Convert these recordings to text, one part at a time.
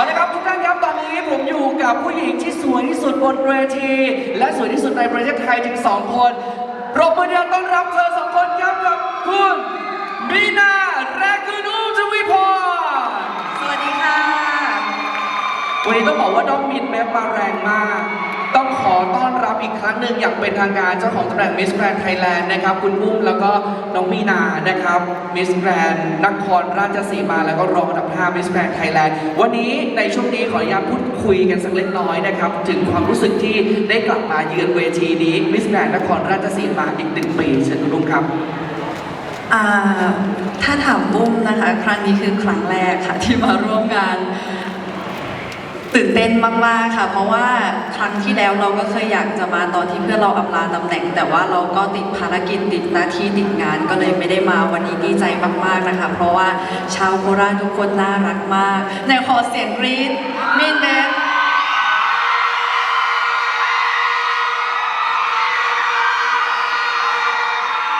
เอาละครับทุกท่านครับตอนนี้ผมอยู่กับผู้หญิงที่สวยที่สุดบนเวที และสวยที่สุดในประเทศไทยถึงสองคนปรบมือเดียวต้อนรับเธอสองคนครับกับคุณบีนาและคุณอุ้มจวีพรสวัสดีค่ะ วันนี้ต้องบอกว่าด้อมมินแมปมาแรงมาก ต้องขอต้อนรับอีกครั้งหนึ่งอย่างเป็นทางการเจ้าของตำแหน่งมิสแกรนไทยแลนด์นะครับ คุณอุ้มแล้วก็น้องมีนานะครับมิสแกรนนครราชสีมาแล้วก็รองอันดับ5มิสแกรนไทยแลนด์วันนี้ในช่วงนี้ขออนุญาตพูดคุยกันสักเล็กน้อยนะครับ ถึงความรู้สึกที่ได้กลับมาเยือนเวทีนี้มิสแกรนนครราชสีมาอีกหนึ่งปีเชิญคุณอุ้มครับถ้าถามบุ้มนะคะ ครั้งนี้คือครั้งแรกค่ะที่มาร่วมงาน ตื่นเต้นมากๆค่ะ เพราะว่าครั้งที่แล้วเราก็เคยอยากจะมาตอนที่เพื่อนเราอำลาตำแหน่ง แต่ว่าเราก็ติดภารกิจติดหน้าที่ติดงานก็เลยไม่ได้มาวันนี้ดีใจมากๆนะคะ เพราะว่าชาวโคราชทุกคนน่ารักมากในขอเสียงกรี๊ดมินเบน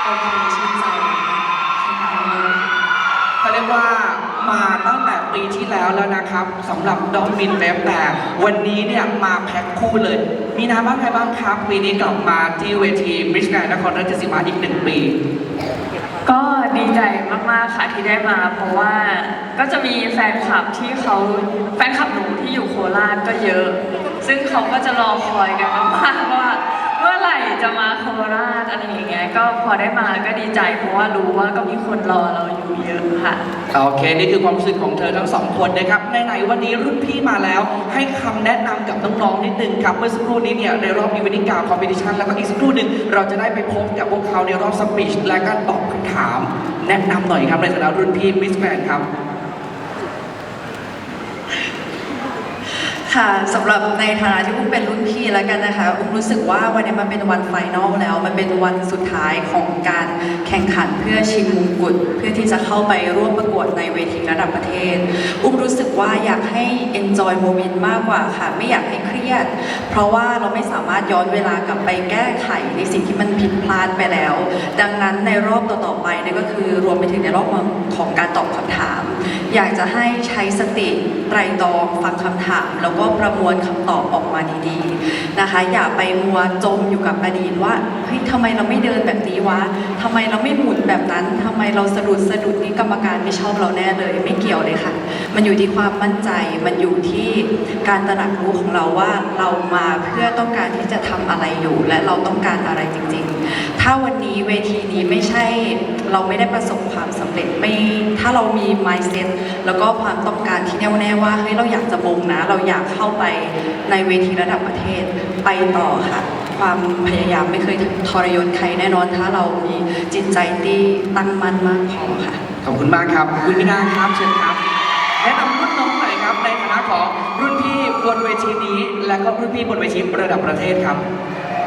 โอเคชื่นใจขอบคุณมาก เขาเรียกว่ามาตั้งแต่ปีที่ แล้วนะครับสำหรับดอมมินเว็บแต่วันนี้เนี่ยมาแพ็คคู่เลย มีนาบ้างใครบ้างครับปีนี้กลับมาที่เวทีมิสแกรนนครราชสีมาอีกหนึ่งปีก็ดีใจมาก ๆ ค่ะที่ได้มา เพราะว่าก็จะมีแฟนคลับที่เขาแฟนคลับหนูที่อยู่โคราชก็เยอะ ซึ่งเขาก็จะรอคอยกันมากๆว่า จะมาโคราชอะไรอย่างเงี้ยก็พอได้มาก็ดีใจเพราะว่ารู้ว่าก็มีคนรอเราอยู่เยอะค่ะ โอเค นี่คือความรู้สึกของเธอทั้งสองคนนะครับไหนๆวันนี้รุ่นพี่มาแล้วให้คำแนะนำกับน้องๆนิดนึงครับเมื่อสักครู่นี้เนี่ยในรอบอีเวนต์การคอมเพติชันแล้วก็อีกสักครู่หนึ่งเราจะได้ไปพบกับพวกเขาในรอบสปีชและการตอบคำถาม แนะนำหน่อยครับในฐานะรุ่นพี่มิสแกรนครับ ค่ะสำหรับในฐานะที่อุ้มเป็นรุ่นพี่แล้วกันนะคะอุ้มรู้สึกว่าวันนี้มันเป็นวันไฟนอลแล้ว มันเป็นวันสุดท้ายของการแข่งขันเพื่อชิงมงกุฎเพื่อที่จะเข้าไปร่วมประกวดในเวทีระดับประเทศ อุ้มรู้สึกว่าอยากให้ enjoy moment มากกว่าค่ะ ไม่อยากให้เครียด เพราะว่าเราไม่สามารถย้อนเวลากลับไปแก้ไขในสิ่งที่มันผิดพลาดไปแล้ว ดังนั้นในรอบต่อๆไปนี่ก็คือรวมไปถึงในรอบของการตอบคำถาม อยากจะให้ใช้สติไตรตรองฟังคำถาม แล้วก็ประมวลคำตอบออกมาดีๆนะคะ อย่าไปมัวจมอยู่กับอดีตว่าเฮ้ยทำไมเราไม่เดินแบบนี้วะทำไมเราไม่หมุนแบบนั้นทำไมเราสะดุดสะดุดนี่กรรมการไม่ชอบเราแน่เลย ไม่เกี่ยวเลยค่ะ มันอยู่ที่ความมั่นใจมันอยู่ที่การตระหนักรู้ของเราว่าเรามาเพื่อต้องการที่จะทำอะไรอยู่ และเราต้องการอะไรจริง ๆ ถ้าวันนี้เวทีนี้ไม่ใช่เราไม่ได้ประสบความสำเร็จไม่ถ้าเรามี mindset แล้วก็ความต้องการที่แน่วแน่ว่าเฮ้ยเราอยากจะมงนะ เราอยากเข้าไปในเวทีระดับประเทศไปต่อค่ะ ความพยายามไม่เคยทรยศใครแน่นอน ถ้าเรามีจิตใจที่ตั้งมั่นมากพอค่ะ ขอบคุณมากครับ คุณมินาครับเชิญครับแนะนำรุ่นน้องหน่อยครับในฐานะของรุ่นพี่บนเวทีนี้ และก็รุ่นพี่บนเวทีระดับประเทศครับ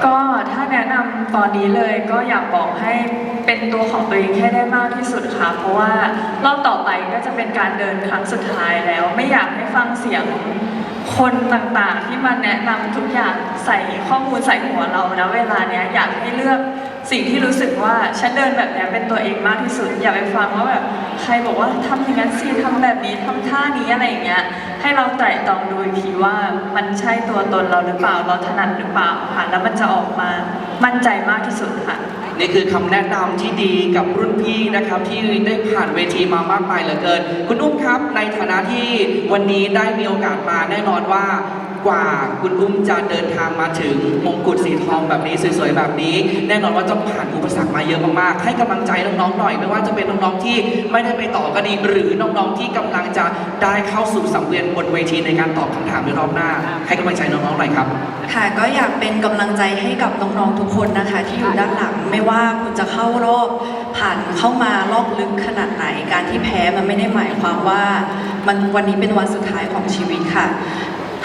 ก็ถ้าแนะนำตอนนี้เลยก็อยากบอกให้เป็นตัวของตัวเองให้ได้มากที่สุดค่ะ เพราะว่ารอบต่อไปก็จะเป็นการเดินครั้งสุดท้ายแล้ว ไม่อยากให้ฟังเสียงคนต่างๆ ที่มาแนะนำทุกอย่างใส่ข้อมูลใส่หัวเรานะเวลาเนี้ยอยากให้เลือก สิ่งที่รู้สึกว่าฉันเดินแบบนี้เป็นตัวเองมากที่สุด อย่าไปฟังว่าแบบใครบอกว่าทำอย่างนั้นสิทำแบบนี้ทำท่านี้อะไรอย่างเงี้ยให้เราไตร่ตรองดูอีกทีว่ามันใช่ตัวตนเราหรือเปล่าเราถนัดหรือเปล่าค่ะแล้วมันจะออกมามั่นใจมากที่สุดค่ะนี่คือคำแนะนำที่ดีกับรุ่นพี่นะครับ ที่ได้ผ่านเวทีมามากมายเหลือเกิน คุณอุ้มครับในฐานะที่วันนี้ได้มีโอกาสมาแน่นอนว่า กว่าคุณอุ้มจะเดินทางมาถึงมงกุฎสีทองแบบนี้สวยๆแบบนี้ แน่นอนว่าต้องผ่านอุปสรรคมาเยอะมากๆให้กำลังใจน้องๆหน่อยไม่ว่าจะเป็นน้องๆที่ไม่ได้ไปต่อก็ดีหรือน้องๆที่กำลังจะได้เข้าสู่สังเวียนบนเวทีในการตอบคำถามในรอบหน้า ให้กำลังใจน้องๆหน่อยครับ ค่ะก็อยากเป็นกำลังใจให้กับน้องๆทุกคนนะคะ ที่อยู่ด้านหลังไม่ว่าคุณจะเข้ารอบผ่านเข้ามารอบลึกขนาดไหน การที่แพ้มันไม่ได้หมายความว่า มันวันนี้เป็นวันสุดท้ายของชีวิตค่ะ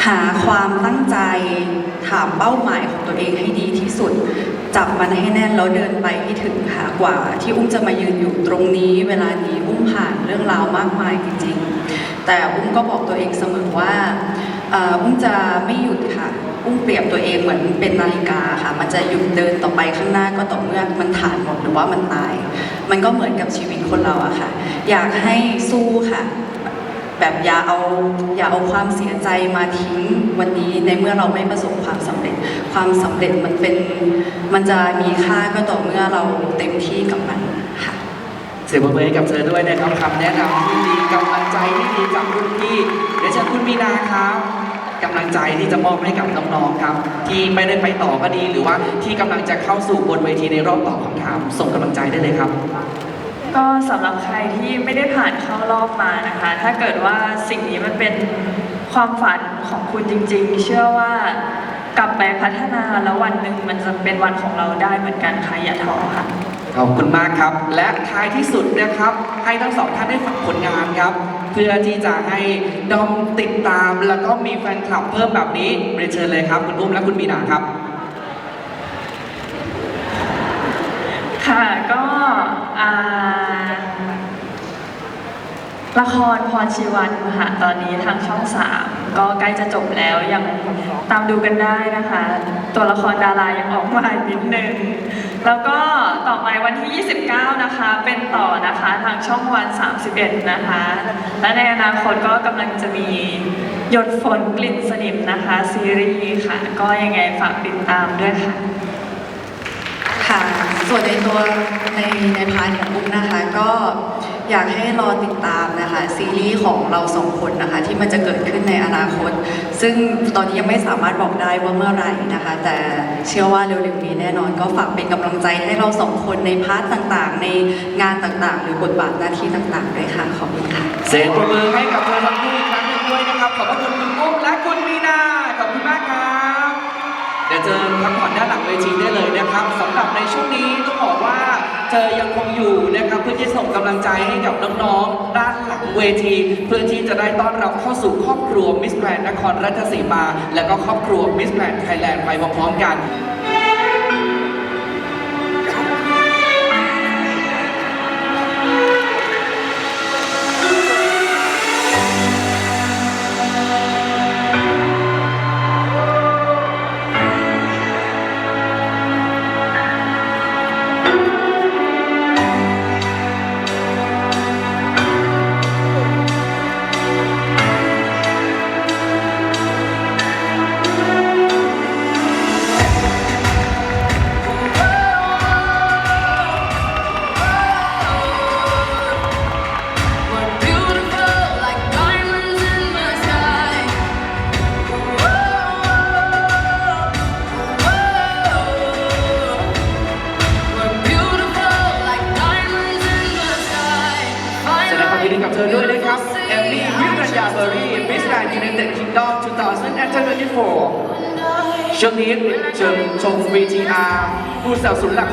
หาความตั้งใจถามเป้าหมายของตัวเองให้ดีที่สุด จับมันให้แน่นแล้วเดินไปให้ถึงค่ะกว่า ที่อุ้มจะมายืนอยู่ตรงนี้ เวลานี้อุ้มผ่านเรื่องราวมากมายจริงๆ แต่อุ้มก็บอกตัวเองเสมอว่าอ่ออุ้มจะไม่หยุดค่ะอุ้มเปรียบตัวเองเหมือนเป็นนาฬิกาค่ะ มันจะหยุดเดินต่อไปข้างหน้าก็ต่อเมื่อมันฐานหมดหรือว่ามันตาย มันก็เหมือนกับชีวิตคนเราอะค่ะ อยากให้สู้ค่ะ แบบอย่าเอาอย่าเอาความเสียใจมาทิ้งวันนี้ในเมื่อเราไม่ประสบความสำเร็จ ความสำเร็จมันเป็นมันจะมีค่าก็ต่อเมื่อเราเต็มที่กับมันค่ะเสียงปรบมือให้กับเธอด้วยนะครับคำแนะนำที่ดีกำลังใจที่ดีจากรุ่นพี่เดี๋ยวเชิญคุณมีนาครับกำลังใจที่จะมอบให้กับน้องๆครับ ที่ไม่ได้ไปต่อก็ดีหรือว่าที่กำลังจะเข้าสู่บนเวทีในรอบตอบคำถาม ส่งกำลังใจได้เลยครับ ก็สำหรับใครที่ไม่ได้ผ่านเข้ารอบมานะคะ ถ้าเกิดว่าสิ่งนี้มันเป็นความฝันของคุณจริง ๆ เชื่อว่ากลับไปพัฒนาแล้ววันหนึ่งมันจะเป็นวันของเราได้เหมือนกันค่ะอย่าท้อค่ะ ขอบคุณมากครับ และท้ายที่สุดนะครับ ให้ทั้งสองท่านได้ฝากผลงานครับ เพื่อที่จะให้ดอมติดตามแล้วก็มีแฟนคลับเพิ่มแบบนี้เรียนเชิญเลยครับ คุณอุ้มและคุณมีนาครับ ค่ะก็อ่า ละครพรชีวันค่ะตอนนี้ทางช่องสามก็ใกล้จะจบแล้วยังตามดูกันได้นะคะ ตัวละครดารายังออกมาอีกนิดนึง แล้วก็ต่อไปวันที่ 29 นะคะ เป็นต่อนะคะทางช่องวัน 31 นะคะ และในอนาคตก็กำลังจะมีหยดฝนกลิ่นสนิมนะคะ ซีรีส์ค่ะ ก็ยังไงฝากติดตามด้วยค่ะค่ะ ส่วนในตัวในในพาร์ทของบุ๊กนะคะก็อยากให้รอติดตามนะคะซีรีส์ของเราสองคนนะคะที่มันจะเกิดขึ้นในอนาคต ซึ่งตอนนี้ยังไม่สามารถบอกได้ว่าเมื่อไหร่นะคะ แต่เชื่อว่าเร็วๆนี้แน่นอนก็ฝากเป็นกำลังใจให้เราสองคนในพาร์ทต่างๆ ในงานต่างๆ หรือบทบาทหน้าที่ต่างๆด้วยค่ะขอบคุณค่ะเสียงปรบมือให้กับเธอทั้งคู่อีกครั้งหนึ่งด้วยนะครับขอบพระคุณคุณอุ้มและคุณมีนาขอบคุณมากครับ เจอพักผ่อนด้านหลังเวทีได้เลยนะครับสำหรับในช่วงนี้ต้องบอกว่าเธอยังคงอยู่นะครับเพื่อที่ส่งกำลังใจให้กับน้องๆด้านหลังเวที เพื่อที่จะได้ต้อนรับเข้าสู่ครอบครัวมิสแกรนนครราชสีมา และก็ครอบครัวมิสแกรนไทยแลนด์ไปพร้อมๆกัน มิสแกรนด์ยูไนเต็ดคิงดอม2024ช่วงนี้เชิญชม VTR ผู้สนับสนุนหลัก